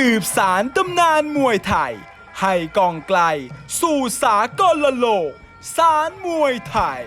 สืบสารตำนานมวยไทย ให้กองไกล สู่สากลโลก สารมวยไทย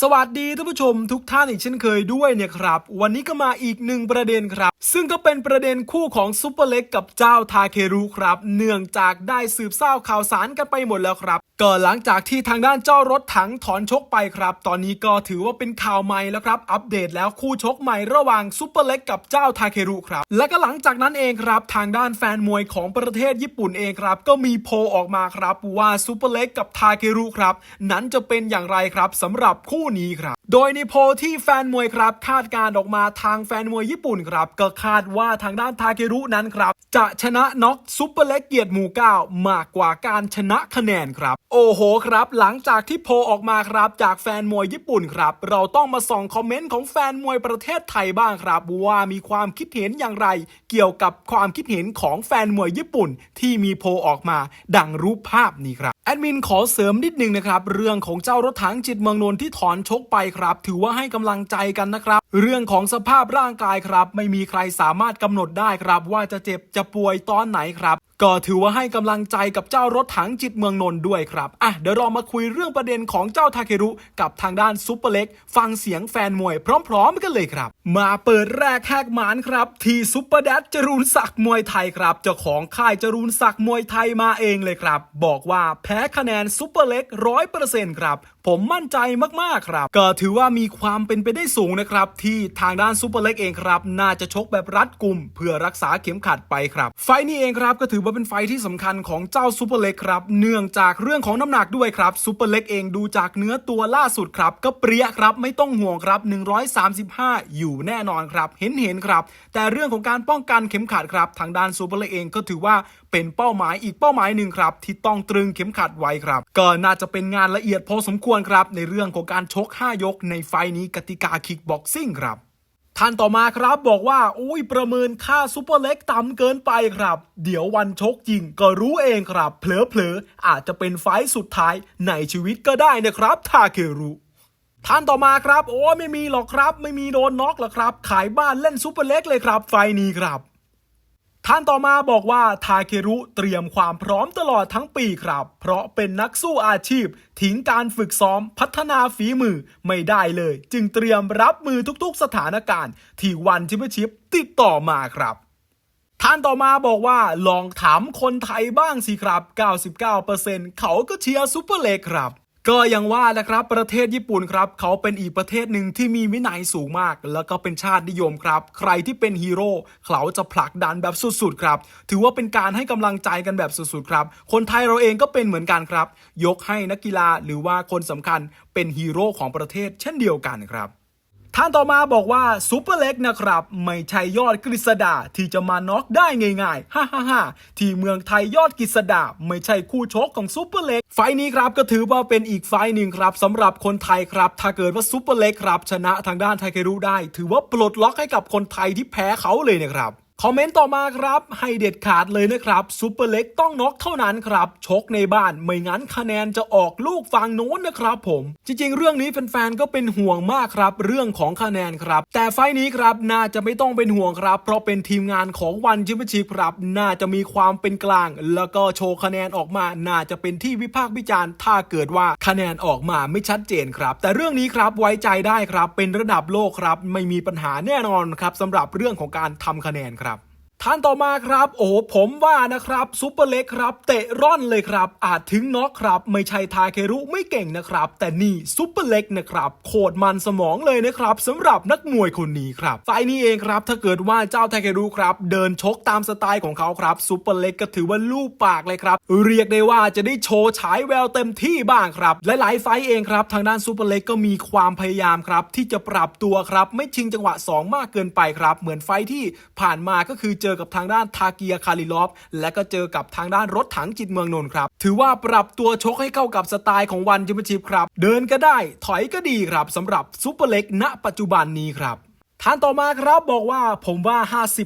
สวัสดีท่านผู้ชมทุกท่านอีกเช่นเคยด้วยเนี่ยครับ วันนี้ก็มาอีกหนึ่งประเด็นครับ ซึ่งก็เป็นประเด็นคู่ของซุปเปอร์เล็กกับเจ้าทาเครุครับ เนื่องจากได้สืบทราข่าวสารกันไปหมดแล้วครับ ก็หลังจากที่ทางด้านเจ้ารถถังถอนชกไปครับ ตอนนี้ก็ถือว่าเป็นข่าวใหม่แล้วครับ อัปเดตแล้วคู่ชกใหม่ระหว่างซุปเปอร์เล็กกับเจ้าทาเครุครับ และก็หลังจากนั้นเองครับ ทางด้านแฟนมวยของประเทศญี่ปุ่นเองครับ ก็มีโพลออกมาครับว่าซุปเปอร์เล็กกับทาเครุครับ นั้นจะเป็นอย่างไรครับสำหรับคู่นี้ครับ โดยในโพลที่แฟนมวยครับ คาดการออกมาทางแฟนมวยญี่ปุ่นครับ ก็คาดว่าทางด้านทาเครุนั้นครับ จะชนะน็อกซุปเปอร์เล็กเกียรติหมู่เก้ามากกว่าการชนะคะแนนครับ โอ้โหครับ หลังจากที่โพลออกมาครับจากแฟนมวยญี่ปุ่นครับ เราต้องมาส่องคอมเมนต์ของแฟนมวยประเทศไทยบ้างครับ ว่ามีความคิดเห็นอย่างไร เกี่ยวกับความคิดเห็นของแฟนมวยญี่ปุ่น ที่มีโพลออกมา ดังรูปภาพนี้ครับแอดมินขอเสริมนิดนึงนะครับเรื่องของเจ้ารถถังจิตเมืองนนท์ที่ถอนชกไปครับ ถือว่าให้กำลังใจกันนะครับ เรื่องของสภาพร่างกายครับ ไม่มีใครสามารถกำหนดได้ครับ ว่าจะเจ็บจะป่วยตอนไหนครับก็ถือว่าให้กำลังใจกับเจ้ารถถังจิตเมืองนนท์ด้วยครับ อะเดี๋ยวเรามาคุยเรื่องประเด็นของเจ้าทาเครุกับทางด้านซุปเปอร์เล็ก ฟังเสียงแฟนมวยพร้อมๆกันเลยครับ มาเปิดแรกแหกหมานครับ ที่ซุปเปอร์แดดจรูนศักดิ์มวยไทยครับ เจ้าของค่ายจรูนศักดิ์มวยไทยมาเองเลยครับ บอกว่าแพ้คะแนนซุปเปอร์เล็กร้อยเปอร์เซ็นต์ครับ ผมมั่นใจมากๆครับ ก็ถือว่ามีความเป็นไปได้สูงนะครับ ที่ทางด้านซูเปอร์เล็กเองครับ น่าจะชกแบบรัดกุมเพื่อรักษาเข็มขัดไปครับ ไฟล์นี้เองครับก็ถือว่าเป็นไฟที่สำคัญของเจ้าซูเปอร์เล็กครับ เนื่องจากเรื่องของน้ำหนักด้วยครับซูเปอร์เล็กเองดูจากเนื้อตัวล่าสุดครับ ก็เปรี้ยครับ ไม่ต้องห่วงครับ 135 อยู่แน่นอนครับ เห็นเห็นครับ แต่เรื่องของการป้องกันเข็มขัดครับ ทางด้านซูเปอร์เล็กเองก็ถือว่าเป็นเป้าหมายอีกเป้าหมายหนึ่งครับ ที่ต้องตรึงเข็มขัดไว้ครับ ก็น่าจะเป็นงานละเอียดพอสมควรครับ ในเรื่องของการชก 5 ยกในไฟนี้กติกาคิกบ็อกซิ่งครับ ท่านต่อมาครับบอกว่าอุ้ยประเมินค่าซูเปอร์เล็กต่ำเกินไปครับ เดี๋ยววันชกจริงก็รู้เองครับ เผลอๆ อาจจะเป็นไฟสุดท้ายในชีวิตก็ได้นะครับทาเครุท่านต่อมาครับ โอ้ไม่มีหรอกครับ ไม่มีโดนน็อกหรอกครับ ขายบ้านเล่นซูเปอร์เล็กเลยครับ ไฟนี้ครับ ท่านต่อมาบอกว่าทาเครุเตรียมความพร้อมตลอดทั้งปีครับ เพราะเป็นนักสู้อาชีพ ทิ้งการฝึกซ้อมพัฒนาฝีมือไม่ได้เลย จึงเตรียมรับมือทุกๆ สถานการณ์ ที่วันชิมชิปติดต่อมาครับท่านต่อมาบอกว่าลองถามคนไทยบ้างสิครับ 99%เขาก็เชียร์ซูเปอร์เลกครับ ก็ยังว่านะครับประเทศญี่ปุ่นครับเขาเป็นอีกประเทศหนึ่งที่มีวินัยสูงมาก แล้วก็เป็นชาตินิยมครับ ใครที่เป็นฮีโร่เขาจะผลักดันแบบสุดๆครับถือว่าเป็นการให้กำลังใจกันแบบสุดๆครับ คนไทยเราเองก็เป็นเหมือนกันครับ ยกให้นักกีฬาหรือว่าคนสำคัญเป็นฮีโร่ของประเทศเช่นเดียวกันครับ ท่านต่อมาบอกว่าซูเปอร์เล็กนะครับ ไม่ใช่ยอดกฤษดาที่จะมาน็อกได้ง่ายๆฮ่าฮ่าฮ่าที่เมืองไทยยอดกฤษดาไม่ใช่คู่ชกของซูเปอร์เล็กไฟนี้ครับก็ถือว่าเป็นอีกไฟหนึ่งครับสำหรับคนไทยครับ ถ้าเกิดว่าซูเปอร์เล็กครับ ชนะทางด้านไทเครุได้ ถือว่าปลดล็อกให้กับคนไทยที่แพ้เขาเลยนะครับ คอมเมนต์ต่อมาครับ ให้เด็ดขาดเลยนะครับซูเปอร์เล็กต้องน็อกเท่านั้นครับชกในบ้านไม่งั้นคะแนนจะออกลูกฝั่งโน้นนะครับผม จริงๆ เรื่องนี้แฟนๆก็เป็นห่วงมากครับ เรื่องของคะแนนครับ แต่ไฟล์นี้ครับน่าจะไม่ต้องเป็นห่วงครับ เพราะเป็นทีมงานของวันชิมชิครับ น่าจะมีความเป็นกลาง แล้วก็โชว์คะแนนออกมา น่าจะเป็นที่วิพากษ์วิจารณ์ ถ้าเกิดว่าคะแนนออกมาไม่ชัดเจนครับ แต่เรื่องนี้ครับไว้ใจได้ครับ เป็นระดับโลกครับ ไม่มีปัญหาแน่นอนครับสำหรับเรื่องของการทำคะแนนครับ ท่านต่อมาครับ โอ้ผมว่านะครับซุปเปอร์เล็กครับ เตะร่อนเลยครับ อาจถึงน็อกครับ ไม่ใช่ทาเครุไม่เก่งนะครับ แต่นี่ซุปเปอร์เล็กนะครับ โคตรมันสมองเลยนะครับสำหรับนักมวยคนนี้ครับไฟนี้เองครับ ถ้าเกิดว่าเจ้าทาเครุครับ เดินชกตามสไตล์ของเขาครับซุปเปอร์เล็กก็ถือว่าลูกปากเลยครับ เรียกได้ว่าจะได้โชว์ฉายแววเต็มที่บ้างครับและหลายไฟเองครับ ทางด้านซุปเปอร์เล็กก็มีความพยายามครับที่จะปรับตัวครับ ไม่ชิงจังหวะ 2 มากเกินไปครับ เหมือนไฟที่ผ่านมาก็คือเจอกับทางด้านทาเกียคาริลอฟ และก็เจอกับทางด้านรถถังจิตเมืองนนท์ครับ ถือว่าปรับตัวชกให้เข้ากับสไตล์ของวันจิมชิปครับ เดินก็ได้ถอยก็ดีครับสำหรับซูเปอร์เล็กณปัจจุบันนี้ครับ ท่านต่อมาครับบอกว่าผมว่า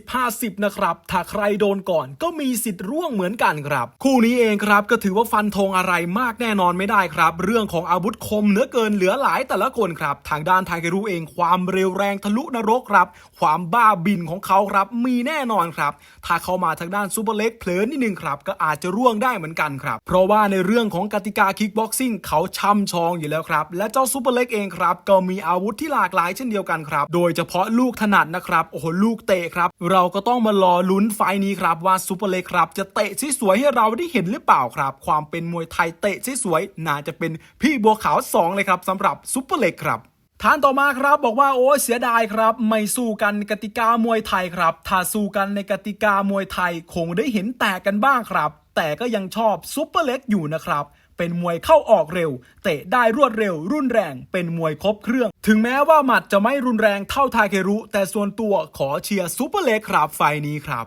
50-50 นะครับ ถ้าใครโดนก่อนก็มีสิทธิ์ร่วงเหมือนกันครับ คู่นี้เองครับก็ถือว่าฟันธงอะไรมากแน่นอนไม่ได้ครับ เรื่องของอาวุธคมเหลือเกินเหลือหลายแต่ละคนครับ ทางด้านไทเกรุเองความเร็วแรงทะลุนรกครับ ความบ้าบินของเขาครับมีแน่นอนครับ ถ้าเข้ามาทางด้านซูเปอร์เล็กเผลอนิดนึงครับ ก็อาจจะร่วงได้เหมือนกันครับ เพราะว่าในเรื่องของกติกาคิกบ็อกซิ่งเขาช่ำชองอยู่แล้วครับ และเจ้าซูเปอร์เล็กเองครับก็มีอาวุธที่หลากหลายเช่นเดียวกันครับ โดยเฉพาะลูกถนัดนะครับ โอ้โห ลูกเตะครับ เราก็ต้องมารอลุ้นไฟล์นี้ครับ ว่าซูเปอร์เล็กครับ จะเตะสวยๆให้เราได้เห็นหรือเปล่าครับ ความเป็นมวยไทยเตะสวยๆน่าจะเป็นพี่บัวขาวสองเลยครับสำหรับซูเปอร์เล็กครับท่านต่อมาครับบอกว่าโอ้เสียดายครับ ไม่สู้กันกติกามวยไทยครับ ถ้าสู้กันในกติกามวยไทย คงได้เห็นแตกกันบ้างครับ แต่ก็ยังชอบซุปเปอร์เล็กอยู่นะครับ เป็นมวยเข้าออกเร็ว เตะได้รวดเร็ว รุนแรง เป็นมวยครบเครื่อง ถึงแม้ว่าหมัดจะไม่รุนแรงเท่าทาเครุ แต่ส่วนตัวขอเชียร์ซุปเปอร์เล็กครับไฟล์นี้ครับ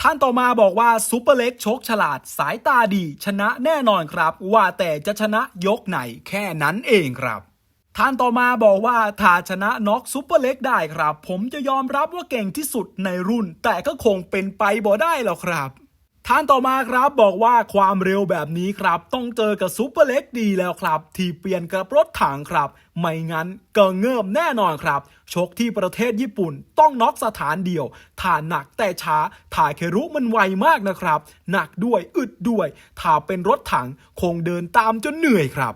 ท่านต่อมาบอกว่าซูเปอร์เล็กชกฉลาดสายตาดี ชนะแน่นอนครับ ว่าแต่จะชนะยกไหนแค่นั้นเองครับท่านต่อมาบอกว่าถ้าชนะน็อกซูเปอร์เล็กได้ครับ ผมจะยอมรับว่าเก่งที่สุดในรุ่น แต่ก็คงเป็นไปบ่ได้หรอกครับ ท่านต่อมาครับบอกว่าความเร็วแบบนี้ครับ ต้องเจอกับซูเปอร์เล็กดีแล้วครับ ที่เปลี่ยนกับรถถังครับ ไม่งั้นก็เงิบแน่นอนครับ ชกที่ประเทศญี่ปุ่นต้องน็อกสถานเดียวถ้าหนักแต่ช้าถ่ายเครุมันไวมากนะครับ หนักด้วยอึดด้วยถ้าเป็นรถถังคงเดินตามจนเหนื่อยครับ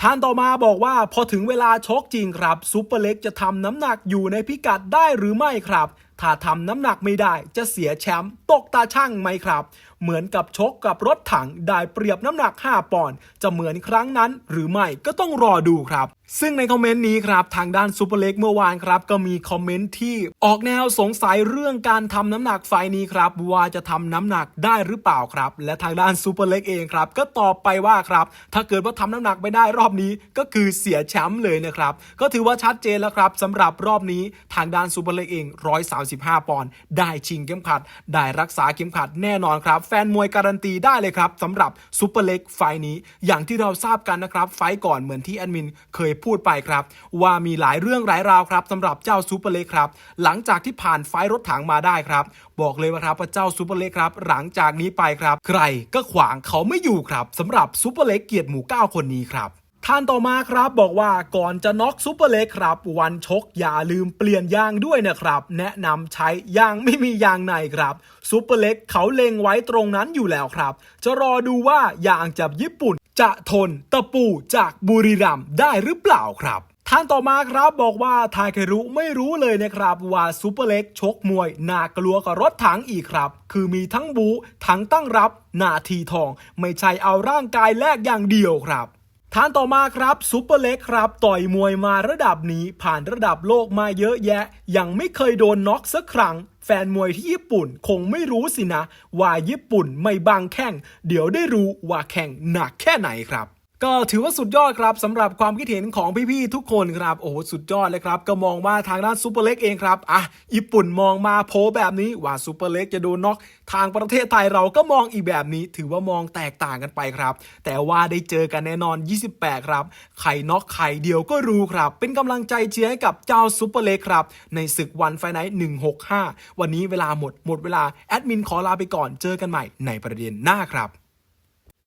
ท่านต่อมาบอกว่าพอถึงเวลาชกจริงครับซูเปอร์เล็กจะทำน้ำหนักอยู่ในพิกัดได้หรือไม่ครับ ถ้าทำน้ำหนักไม่ได้จะเสียแชมป์ตกตาช่างไหมครับ เหมือนกับชกกับรถถังได้เปรียบน้ำหนัก 5 ปอนด์จะเหมือนครั้งนั้นหรือไม่ก็ต้องรอดูครับ ซึ่งในคอมเมนต์นี้ครับ ทางด้านซูเปอร์เล็กเมื่อวานครับ ก็มีคอมเมนต์ที่ออกแนวสงสัยเรื่องการทำน้ำหนักไฟนี้ครับ ว่าจะทำน้ำหนักได้หรือเปล่าครับ และทางด้านซูเปอร์เล็กเองครับ ก็ตอบไปว่าครับถ้าเกิดว่าทำน้ำหนักไม่ได้รอบนี้ก็คือเสียแชมป์เลยนะครับก็ถือว่าชัดเจนแล้วครับสำหรับรอบนี้ทางด้านซูเปอร์เล็กเอง135ปอนด์ได้ชิงเข็มขัด ได้รักษาเข็มขัดแน่นอนครับ แฟนมวยการันตีได้เลยครับสำหรับซูเปอร์เล็กไฟล์นี้ อย่างที่เราทราบกันนะครับไฟก่อนเหมือนที่แอดมินเคยพูดไปครับ ว่ามีหลายเรื่องหลายราวครับสำหรับเจ้าซูเปอร์เล็กครับ หลังจากที่ผ่านไฟรถถังมาได้ครับ บอกเลยว่าครับว่าเจ้าซูเปอร์เล็กครับ หลังจากนี้ไปครับ ใครก็ขวางเขาไม่อยู่ครับสำหรับซูเปอร์เล็กเกียรติหมู่เก้าคนนี้ครับ ท่านต่อมาครับบอกว่าก่อนจะน็อกซูเปอร์เล็กครับ วันชกอย่าลืมเปลี่ยนยางด้วยนะครับ แนะนำใช้ยางไม่มียางในครับซูเปอร์เล็กเขาเล็งไว้ตรงนั้นอยู่แล้วครับ จะรอดูว่ายางจากญี่ปุ่น จะทนตะปูจากบุรีรัมย์ได้หรือเปล่าครับท่านต่อมาครับบอกว่าทาเครุไม่รู้เลยนะครับ ว่าซูเปอร์เล็กชกมวยหนากลัวกับรถถังอีกครับ คือมีทั้งบูทั้งตั้งรับนาทีทอง ไม่ใช่เอาร่างกายแลกอย่างเดียวครับ ท่านต่อมาครับซูเปอร์เล็กครับต่อยมวยมาระดับนี้ผ่านระดับโลกมาเยอะแยะ ยังไม่เคยโดนน็อกสักครั้ง แฟนมวยที่ญี่ปุ่นคงไม่รู้สินะ ว่าญี่ปุ่นไม่บางแข้ง เดี๋ยวได้รู้ว่าแข่งหนักแค่ไหนครับ ก็ถือว่าสุดยอดครับสำหรับความคิดเห็นของพี่ๆทุกคนครับโอ้โหสุดยอดเลยครับ ก็มองว่าทางด้านซูเปอร์เล็กเองครับอะญี่ปุ่นมองมาโพแบบนี้ว่าซูเปอร์เล็กจะโดนน็อกทางประเทศไทยเราก็มองอีกแบบนี้ ถือว่ามองแตกต่างกันไปครับ แต่ว่าได้เจอกันแน่นอน 28 ครับใครน็อกใครเดียวก็รู้ครับ เป็นกำลังใจเชียร์ให้กับเจ้าซูเปอร์เล็กครับในศึกวันไฟไนท์165 วันนี้เวลาหมดหมดเวลาแอดมินขอลาไปก่อนเจอกันใหม่ในประเด็นหน้าครับ